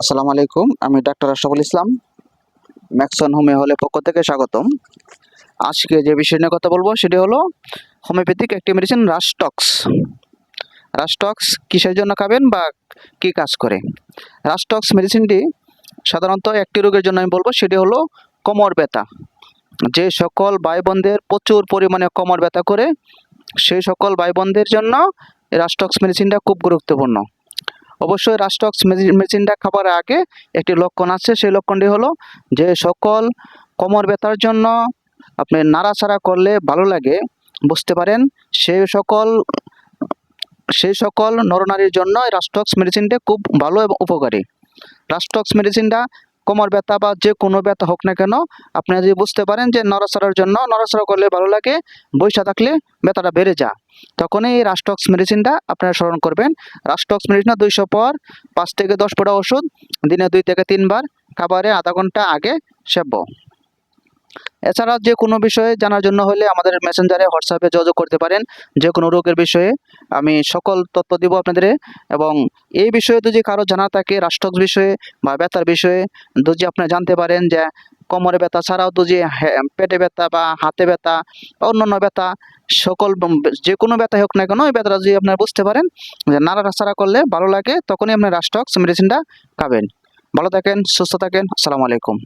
আসসালামু আলাইকুম, আমি doctor Ashraful Islam, Maxon homeo হলে পক্ষ থেকে স্বাগতম। আজকে যে বিষয় নিয়ে কথা বলব সেটি হলো হোমিওপ্যাথিক একটি মেডিসিন রাস্টক্স রাস্টক্স কিসের জন্য খাবেন বা কি কাজ করে? রাস্টক্স মেডিসিনটি সাধারণত একটি রোগের জন্য আমি বলব, সেটি হলো কোমর ব্যথা। যে সকল ভাই বোনদের প্রচুর পরিমাণে কোমর ব্যথা করে, সেই সকল ভাই বোনদের জন্য রাস্টক্স মেডিসিনটা খুব গুরুত্বপূর্ণ। অবশ্যই রাস্টক্স মেশিনটা খাবার আগে একটি লক্ষণ আছে। সেই লক্ষণটি হলো যে সকল কোমর ব্যথার জন্য আপনি নাড়াচাড়া করলে ভালো লাগে, বুঝতে পারেন। সেই সকল সেই সকল নরনারীর জন্য রাস্টক্স মেডিসিনটা খুব ভালো এবং উপকারী। রাস্টক্স মেডিসিনটা কোমর ব্যথা বা যে কোনো ব্যথা হোক না কেন আপনি যদি বুঝতে পারেন যে নড়াচড়ার জন্য নড়াচড়া করলে ভালো লাগে বৈশা থাকলে ব্যথাটা বেড়ে যা তখনই এই রাস্টক্স মেডিসিনটা আপনারা স্মরণ করবেন। রাস্টক্স মেডিসিন দুইশো পর পাঁচ থেকে দশ ফোঁটা ওষুধ, দিনে দুই থেকে তিনবার, খাবারে আধা ঘণ্টা আগে সেব্য এছাড়া যে কোনো বিষয়ে জানার জন্য হলে আমাদের মেসেঞ্জারে হোয়াটসঅ্যাপে যোগাযোগ করতে পারেন। যে কোনো রোগের বিষয়ে আমি সকল তথ্য দিব আপনাদের এবং এই বিষয়ে যদি কারও জানা থাকে, রাষ্ট্রক বিষয়ে বা ব্যথার বিষয়ে, যদি আপনি জানতে পারেন যে কোমরে ব্যথা ছাড়াও তো যে পেটে ব্যথা বা হাতে ব্যথা বা অন্যান্য ব্যথা, সকল যে কোনো ব্যথা হোক না কেন ওই ব্যথাটা যদি আপনারা বুঝতে পারেন যে নাড়াচাড়া করলে ভালো লাগে, তখনই আপনি রাস্টক্স মেডিসিনটা খাবেন। ভালো থাকেন, সুস্থ থাকেন, আসসালামু আলাইকুম।